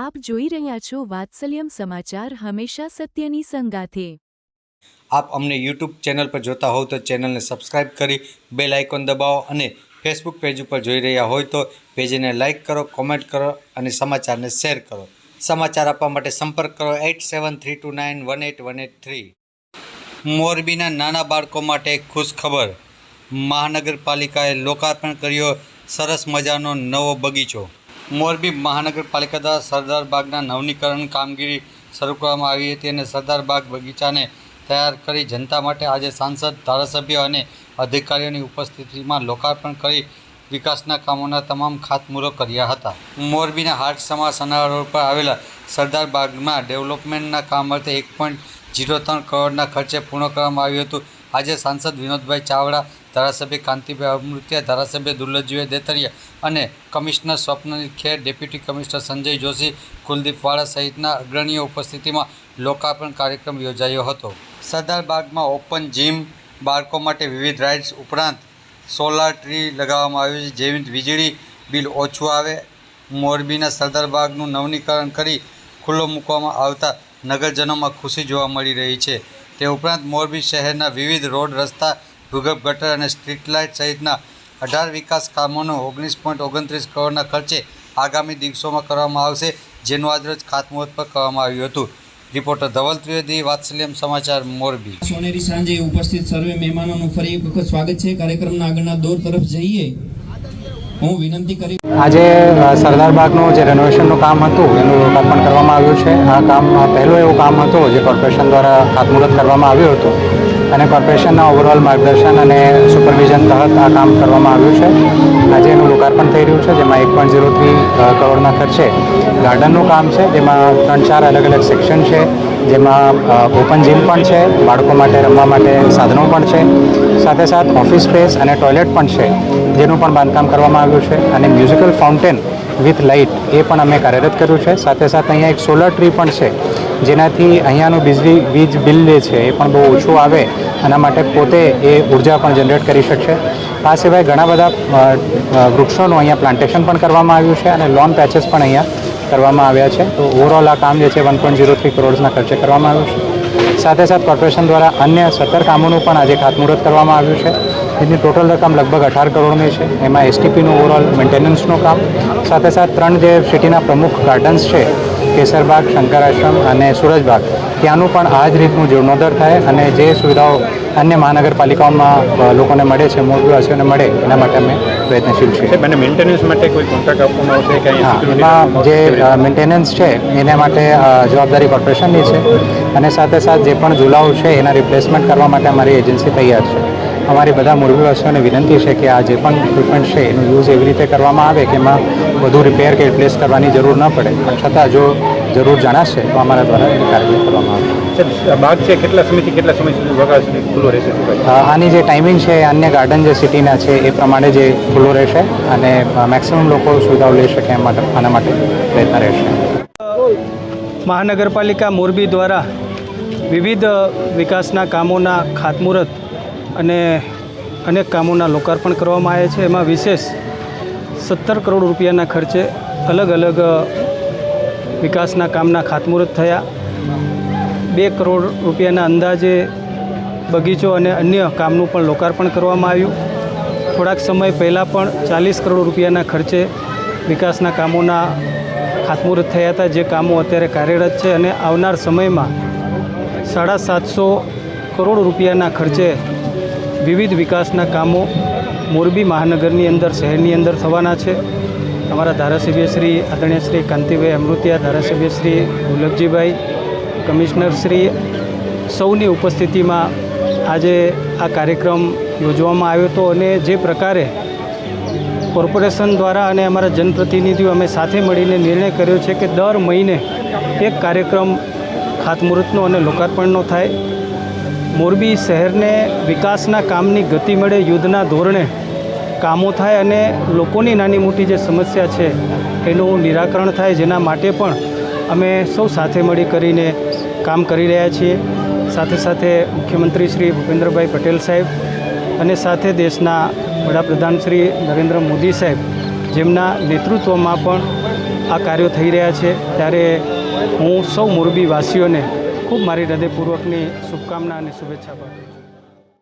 આપ જોઈ રહ્યા છો વાત્સલ્યમ સમાચાર હંમેશા સત્યની સંગાથે. આપ અમને યુટ્યુબ ચેનલ પર જોતા હોવ તો ચેનલને સબસ્ક્રાઇબ કરી બેલ આઇકોન દબાવો અને ફેસબુક પેજ ઉપર જોઈ રહ્યા હોય તો પેજને લાઇક કરો, કોમેન્ટ કરો અને સમાચારને શેર કરો. સમાચાર આપવા માટે સંપર્ક કરો eight seven three two nine one eight one eight three. મોરબીના નાના બાળકો માટે ખુશ ખબર મહાનગરપાલિકાએ લોકાર્પણ કર્યો, સરસ મજાનો નવો બગીચો. મોરબી મહાનગરપાલિકા દ્વારા સરદાર બાગના નવનીકરણ કામગીરી શરૂ કરવામાં આવી હતી અને સરદાર બાગ બગીચાને તૈયાર કરી જનતા માટે આજે સાંસદ, ધારાસભ્ય અને અધિકારીઓની ઉપસ્થિતિમાં લોકાર્પણ કરી વિકાસના કામોના તમામ ખાતમુહૂર્તો કર્યા હતા. મોરબીના હાટ સમા સના પર આવેલા સરદાર બાગમાં ડેવલપમેન્ટના કામ અર્થે એક પોઈન્ટ જીરો ત્રણ કરોડના ખર્ચે પૂર્ણ કરવામાં આવ્યું હતું. આજે સાંસદ વિનોદભાઈ ચાવડા ધારાસભ્ય કાંતિભાઈ અમૃતિયા, ધારાસભ્ય દુર્લભજીભાઈ દેતરિયા અને કમિશનર સ્વપ્નની ખેર ડેપ્યુટી કમિશનર સંજય જોશી, કુલદીપ વાળા સહિતના અગ્રણીઓ ઉપસ્થિતિમાં લોકાર્પણ કાર્યક્રમ યોજાયો હતો. સરદાર બાગમાં ઓપન જીમ બાળકો માટે વિવિધ રાઇડ્સ ઉપરાંત સોલાર ટ્રી લગાવવામાં આવ્યું છે. જેવી વીજળી બિલ ઓછું આવે, મોરબીના સરદાર બાગનું નવનીકરણ કરી ખુલ્લો મૂકવામાં આવતા નગરજનોમાં ખુશી જોવા મળી રહી છે. તે ઉપરાંત મોરબી શહેરના વિવિધ રોડ રસ્તા ભૂગર્ભ ગટર અને સ્ટ્રીટ લાઇટ સહિતના અઢાર વિકાસ કામોનો ઓગણીસ પોઈન્ટ ઓગણત્રીસ કરોડના ખર્ચે આગામી દિવસોમાં કરવામાં આવશે, જેનું આજરોજ ખાતમુહૂર્ત પર કરવામાં આવ્યું હતું. રિપોર્ટર ધવલ ત્રિવેદી, વાત્સલ્યમ સમાચાર, મોરબી. સોનેરી સાંજે ઉપસ્થિત સર્વે મહેમાનોનું ફરી એક વખત સ્વાગત છે. કાર્યક્રમના આગળના દોર તરફ જઈએ. હું વિનંતી કરી આજે સરદાર બાગનું જે રેનોવેશનનું કામ હતું, એનું લોકાર્પણ કરવામાં આવ્યું છે. આ કામ પહેલું એવું કામ હતું જે કોર્પોરેશન દ્વારા ખાતમુહૂર્ત કરવામાં આવ્યું હતું. અને કોર્પોરેશનના ઓવરઓલ માર્ગદર્શન અને સુપરવિઝન તહત આ કામ કરવામાં આવ્યું છે. આજે એનું લોકાર્પણ થઈ રહ્યું છે, જેમાં એક પોઈન્ટ ઝીરો થ્રી કરોડના ખર્ચે ગાર્ડનનું કામ છે, જેમાં ત્રણ ચાર અલગ અલગ સેક્શન છે. જેમાં ઓપન જીમ પણ છે, બાળકો માટે રમવા માટે સાધનો પણ છે. સાથે સાથ ઓફિસ સ્પેસ અને ટોયલેટ પણ છે, જેનું પણ બાંધકામ કરવામાં આવ્યું છે. અને મ્યુઝિકલ ફાઉન્ટેન વિથ લાઇટ એ પણ અમે કાર્યરત કર્યું છે. સાથે સાથે અહીંયા એક સોલર ટ્રી પણ છે, જેનાથી અહીંયાનું વીજળી, વીજ બિલ જે છે એ પણ બહુ ઓછું આવે. એના માટે પોતે એ ઊર્જા પણ જનરેટ કરી શકશે. આ સિવાય ઘણા બધા વૃક્ષોનું અહીંયા પ્લાન્ટેશન પણ કરવામાં આવ્યું છે અને લોન પેચેસ પણ અહીંયા કરવામાં આવ્યા છે. તો ઓવરઓલ આ કામ જે છે વન પોઈન્ટ ઝીરો થ્રી કરોડ્સના ખર્ચે કરવામાં આવ્યું છે. સાથે સાથે કોર્પોરેશન દ્વારા અન્ય સત્તર કામોનું પણ આજે ખાતમુહૂર્ત કરવામાં આવ્યું છે. એની ટોટલ રકમ લગભગ અઢાર કરોડની છે. એમાં એસટીપીનું ઓવરઓલ મેન્ટેનન્સનું કામ, સાથે સાથે ત્રણ જે સિટીના પ્રમુખ ગાર્ડન્સ છે, કેસરબાગ, શંકરાશ્રમ અને સુરજબાગ, ત્યાંનું પણ આ જ રીતનું જીર્ણોદ્ધાર થાય અને જે સુવિધાઓ અન્ય મહાનગરપાલિકાઓમાં લોકોને મળે છે મોરબીવાસીઓને મળે, એના માટે અમે પ્રયત્નશીલ છે. અને મેન્ટેનન્સ માટે કોઈ કોન્ટ્રાક્ટ આપવામાં આવશે કે એમાં જે મેન્ટેનન્સ છે એના માટે જવાબદારી કોર્પોરેશનની છે. અને સાથે સાથે જે પણ ઝુલાઓ છે એના રિપ્લેસમેન્ટ કરવા માટે અમારી એજન્સી તૈયાર છે. અમારી બધા મોરબીવાસીઓને વિનંતી છે કે આ જે પણ ઇક્વિપમેન્ટ છે એનો યુઝ એવી રીતે કરવામાં આવે કે એમાં વધુ રિપેર કે રિપ્લેસ કરવાની જરૂર ન પડે. પણ છતાં જો જરૂર જણાશે તો અમારા દ્વારા એની કાર્યવાહી કરવામાં આવશે. બાગ છે કેટલા સમયથી કેટલા સમય સુધી ખુલ્લો રહેશે આની જે ટાઈમિંગ છે એ અન્ય ગાર્ડન જે સિટીના છે એ પ્રમાણે જે ખુલ્લો રહેશે અને મેક્સિમમ લોકો સુવિધાઓ લઈ શકે એમ માટે આના માટે પ્રયત્ન રહેશે. મહાનગરપાલિકા મોરબી દ્વારા વિવિધ વિકાસના કામોના ખાતમુહૂર્ત અને અનેક કામોના લોકાર્પણ કરવામાં આવે છે. એમાં વિશેષ સત્તર કરોડ રૂપિયાના ખર્ચે અલગ અલગ વિકાસના કામના ખાતમુહૂર્ત થયા. બે કરોડ રૂપિયાના અંદાજે બગીચો અને અન્ય કામનું પણ લોકાર્પણ કરવામાં આવ્યું. થોડાક સમય પહેલાં પણ ચાલીસ કરોડ રૂપિયાના ખર્ચે વિકાસના કામોના ખાતમુહૂર્ત થયા હતા. જે કામો અત્યારે કાર્યરત છે અને આવનાર સમયમાં સાડા સાતસો કરોડ રૂપિયાના ખર્ચે વિવિધ વિકાસના કામો મોરબી મહાનગરની અંદર, શહેરની અંદર થવાના છે. અમારા ધારાસભ્ય શ્રી આદરણીય કાંતિભાઈ અમૃતિયા, ધારાસભ્ય શ્રી ગુલકજીભાઈ કમિશનર સૌની ઉપસ્થિતિમાં આજે આ કાર્યક્રમ યોજવામાં આવ્યો હતો અને જે પ્રકારે કોર્પોરેશન દ્વારા અને અમારા જનપ્રતિનિધિઓ અમે સાથે મળીને નિર્ણય કર્યો છે કે દર મહિને એક કાર્યક્રમ ખાતમુહૂર્તનો અને લોકાર્પણનો થાય. મોરબી શહેરને વિકાસના કામની ગતિ મળે યુદ્ધના ધોરણે કામો થાય અને લોકોની નાની મોટી જે સમસ્યા છે, એનું નિરાકરણ થાય જેના માટે પણ અમે સૌ સાથે મળી કરીને કામ કરી રહ્યા છીએ. સાથે સાથે મુખ્યમંત્રી શ્રી ભૂપેન્દ્રભાઈ પટેલ સાહેબ અને સાથે દેશના વડાપ્રધાન શ્રી નરેન્દ્ર મોદી સાહેબ, જેમના નેતૃત્વમાં પણ આ કાર્યો થઈ રહ્યા છે. ત્યારે હું સૌ મોરબી વાસીઓને ખૂબ મારી હૃદયપૂર્વકની શુભકામના અને શુભેચ્છા પાઠવું છું.